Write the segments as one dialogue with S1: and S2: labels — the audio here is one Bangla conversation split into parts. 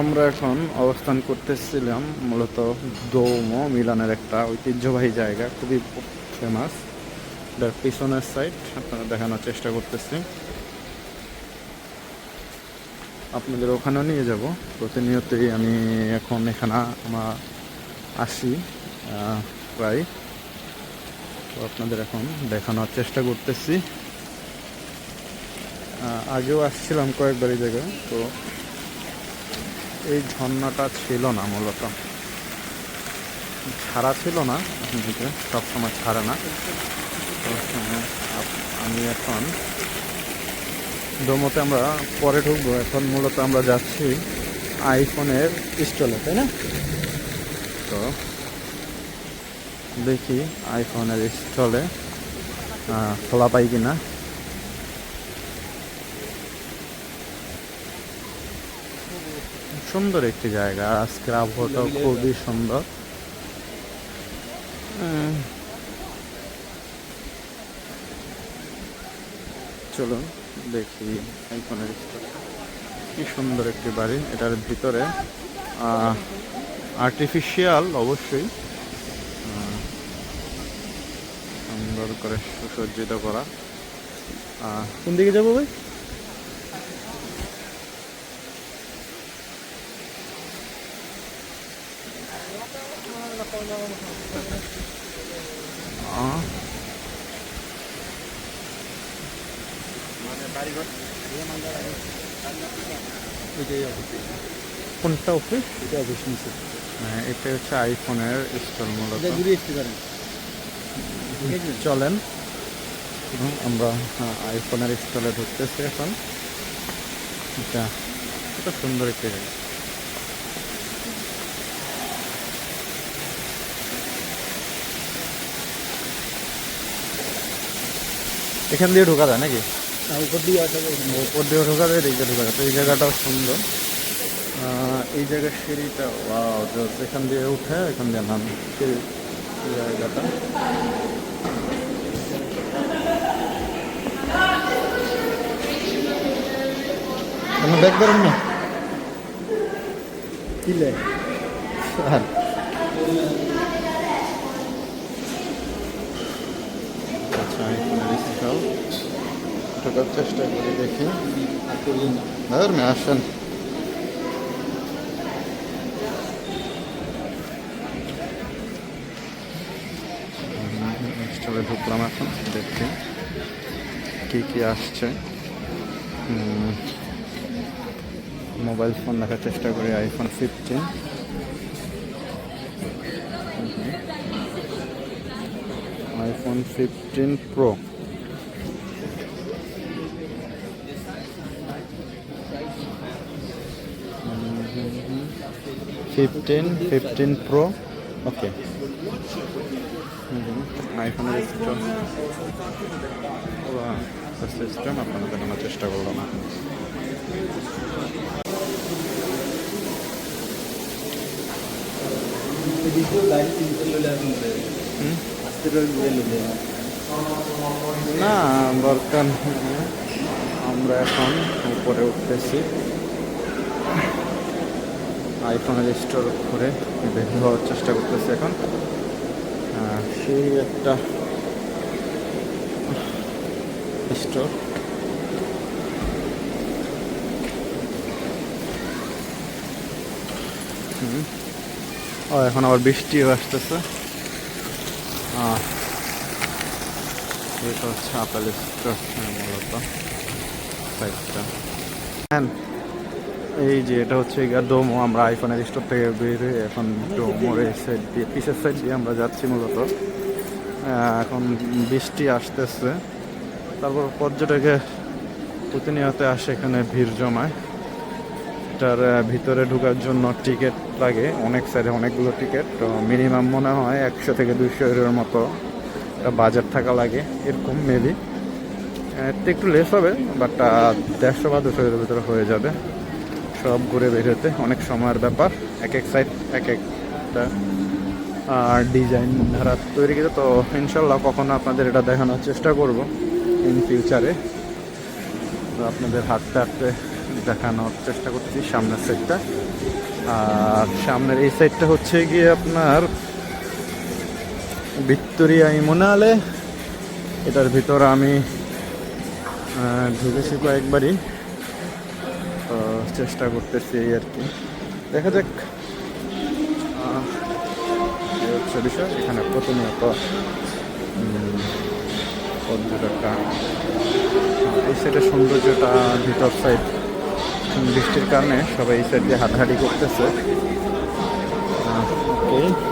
S1: আমরা এখন অবস্থান করতেছিলাম মূলত দৌম মিলানের একটা ঐতিহ্যবাহী জায়গা, খুবই ফেমাস এটার পিছনের সাইড আপনারা দেখানোর চেষ্টা করতেছি। আপনাদের ওখানেও নিয়ে যাব। প্রতিনিয়তই আমি এখন এখানে আমার আসি প্রায়। তো আপনাদের এখন দেখানোর চেষ্টা করতেছি। আগেও আসছিলাম কয়েকবার এই জায়গায়, তো এই ঝর্ণাটা ছিল না মূলত। ছাড়া ছিল না এদিকে সবসময় ছাড়ে না। আমি এখন ডোমোতে আমরা পরে ঢুকবো। এখন মূলত আমরা যাচ্ছি আইফোনের স্টলে, তাই না? তো দেখি আইফোনের স্টলে খোলা পাই কিনা। সুন্দর একটি জায়গা। আজকের আবহাওয়াটাও খুবই সুন্দর। চলুন দেখি কি সুন্দর একটি বাড়ি এটার ভিতরে। আর্টিফিশিয়াল অবশ্যই। সুন্দর করে সুসজ্জিত করা। আহ, কোন দিকে যাব ভাই? কোনটা অফিস
S2: এটা অফিস নিচে।
S1: হ্যাঁ, এটা হচ্ছে আইফোনের স্টল মূলত।
S2: এটা ঘুরে আসতে পারেন।
S1: চলেন। আমরা হ্যাঁ, আইফোনের স্টলে ঢুকতেছি এখন। এটা কত সুন্দর একটি জায়গা। এখান দিয়ে ঢোকা যায় নাকি?
S2: উপর দিয়ে আসা যাবে
S1: উপর দিয়ে ঢোকা যায় এদিকে ঢোকা যায়। তো এই জায়গাটাও সুন্দর। এই জায়গার সিঁড়িটা এখান দিয়ে উঠে এখান দিয়ে নাম সিঁড়ি জায়গাটা।
S2: ব্যাগ ধরেন না? কিলে
S1: স্টল ঢোকার চেষ্টা করি দেখি। ধর্মে আসেন। ঢুকলাম এখন দেখছি কি কি আসছে। মোবাইল ফোন দেখার চেষ্টা করি iPhone fifteen iPhone fifteen pro fifteen fifteen pro okay আইফোনের সিস্টেম সিস্টেম আপনাদের দেখানোর চেষ্টা করলাম। না দরকার আমরা এখন উপরে উঠতেছি। আইফোনের স্টোর করে বের হওয়ার চেষ্টা করতেছি এখন। সেই একটা স্টোর। ও, এখন আবার বৃষ্টিও আসতেছে। এটা হচ্ছে আপেল স্টোর মূলত হ্যাঁ। এই যে এটা হচ্ছে ডোমো, আমরা আইফোনের স্টোর থেকে বের হয়ে এখন ডোমোর এই সাইড দিয়ে পিসের সাইড দিয়ে আমরা যাচ্ছি মূলত। এখন বৃষ্টি আসতেছে। তারপর পর্যটকে প্রতিনিয়ত আসে এখানে ভিড় জমায়। এটার ভিতরে ঢোকার জন্য টিকিট লাগে, অনেক সাইডে অনেকগুলো টিকিট তো মিনিমাম মনে হয় একশো থেকে দুইশো এর মতো বাজার থাকা লাগে, এরকম মেবি একটু লেস হবে বাট দেড়শো বা দুশো এর ভিতরে হয়ে যাবে। সব ঘুরে বের হতে অনেক সময়ের ব্যাপার, এক এক সাইড এক একটা আর ডিজাইন ধারা তৈরি করে তো ইনশাল্লাহ কখনো আপনাদের এটা দেখানোর চেষ্টা করব ইন ফিউচারে তো আপনাদের হাঁটতে হাঁটতে দেখানোর চেষ্টা করছি সামনের সাইডটা আর সামনের এই সাইডটা হচ্ছে গিয়ে আপনার ভিক্টোরিয়া ইমোনালে। এটার ভিতর আমি ঢুকেছি কয়েকবারই। চেষ্টা করতেছি এই আর কি। দেখা যাক। হচ্ছে বিষয়। এখানে প্রথমত পর্যটকরা এই সাইডের সৌন্দর্যটা ভিতর সাইড বৃষ্টির কারণে সবাই এই সাইড দিয়ে হাঁটাহাঁটি করতেছে। আহ,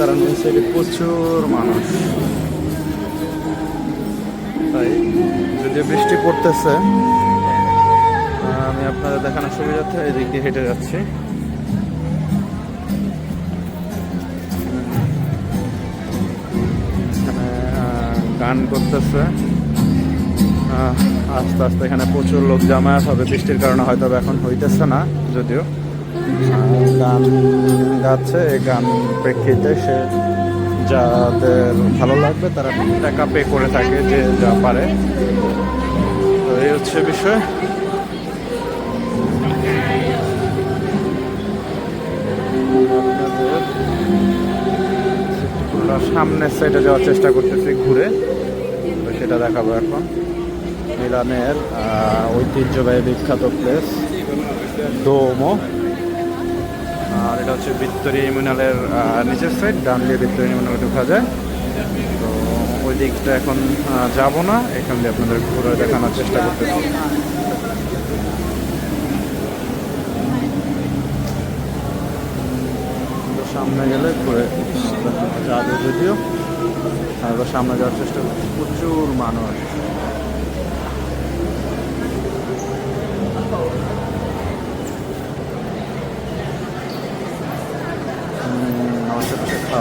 S1: কারণ এই সাইডে প্রচুর মানুষ। তাই যদি বৃষ্টি পড়তেছে, আমি আপনাদের দেখানোর সুবিধার্থে এদিক দিয়ে হেঁটে যাচ্ছি। গান করতেছে। আস্তে আস্তে এখানে প্রচুর লোক জামায়াত হবে। বৃষ্টির কারণে হয়তো এখন হইতেছে না, যদিও। গান গাচ্ছে গান প্রেক্ষিতে সে যাদের ভালো লাগবে তারা টাকা পে করে থাকে যে যা পারে। তো এই হচ্ছে বিষয়। সামনের সাইডে যাওয়ার চেষ্টা করতেছি ঘুরে। তো সেটা দেখাবো এখন। মিলানের ঐতিহ্যবাহী বিখ্যাত প্লেস ডোমো আর এটা হচ্ছে ভিক্টোরিয়া ইমিউনালের নিচের সাইড ডান দিয়ে ভিক্টোরিয়া ইমিউনালে ঢোকা যায়। তো ওই দিকটা এখন যাব না, এখান দিয়ে আপনাদের ঘুরে দেখানোর চেষ্টা করতেছি। সামনে গেলে ঘুরে যাবে যদিও। আর সামনে যাওয়ার চেষ্টা করছি। প্রচুর মানুষ।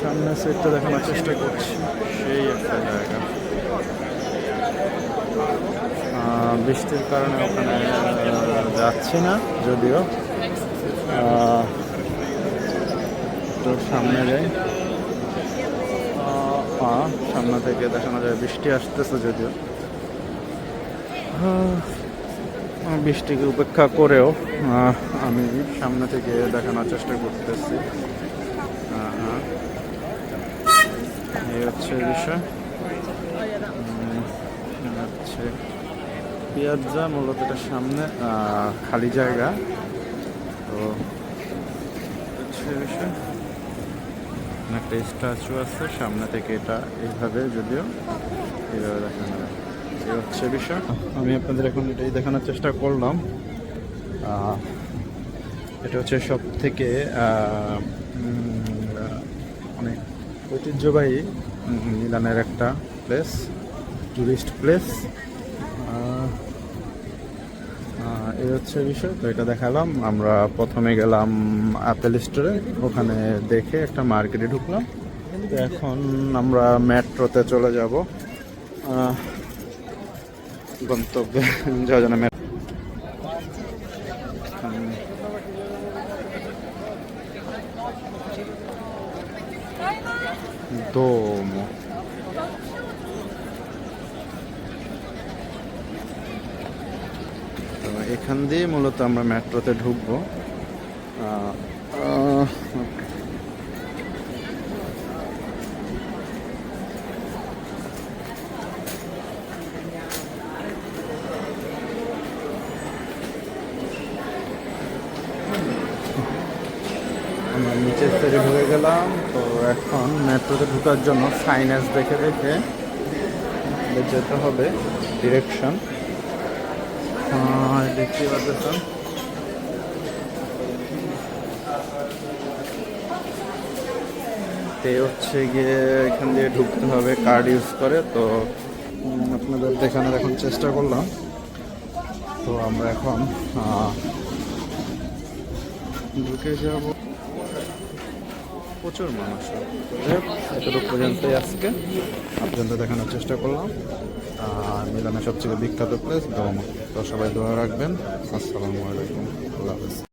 S1: সামনের সাইডটা দেখানোর চেষ্টা করছি। সেই একটা জায়গা। বৃষ্টির কারণে ওখানে যাচ্ছি না যদিও। তো সামনে যাই। হ্যাঁ সামনে থেকে দেখানো যায় বৃষ্টি আসতেছে যদিও। বৃষ্টিকে উপেক্ষা করেও আমি সামনে থেকে দেখানোর চেষ্টা করতেছি আহ, হ্যাঁ। এই হচ্ছে বিষয়। হচ্ছে পিয়াজ্জা, মূলত এটা সামনে খালি জায়গা। তো হচ্ছে বিষয়। একটা স্ট্যাচু আছে, সামনে থেকে এটা এইভাবে যদিও এইভাবে দেখানো এই হচ্ছে বিষয়। আমি আপনাদের এখন এটাই দেখানোর চেষ্টা করলাম। এটা হচ্ছে সব থেকে অনেক ঐতিহ্যবাহী মিলানের একটা প্লেস টুরিস্ট প্লেস এই হচ্ছে বিষয়। তো এটা দেখালাম। আমরা প্রথমে গেলাম অ্যাপেল স্টোরে ওখানে দেখে একটা মার্কেটে ঢুকলাম। এখন আমরা মেট্রোতে চলে যাব। গন্তব্যে। জন্য মেট্রো Domo. তো এখান মূলত আমরা মেট্রোতে ঢুকবো। আমরা নিচের সাইডে ঢুকে গেলাম, তো এখন মেট্রোতে ঢোকার জন্য সাইনেজ দেখে দেখে। যেতে হবে ডিরেকশন দেখতে পাচ্ছেন তে হচ্ছে গিয়ে এখান দিয়ে ঢুকতে হবে কার্ড ইউজ করে, তো আপনাদের দেখানোর এখন চেষ্টা করলাম। তো আমরা এখন ঢুকে যাব। প্রচুর মানুষ। এতটুকু পর্যন্তই আজকে। আপনাদের দেখানোর চেষ্টা করলাম। আর মিলানের সবচেয়ে বিখ্যাত প্লেস দম তো সবাই দোয়া রাখবেন। আসসালামু আলাইকুম। আল্লাহ হাফেজ।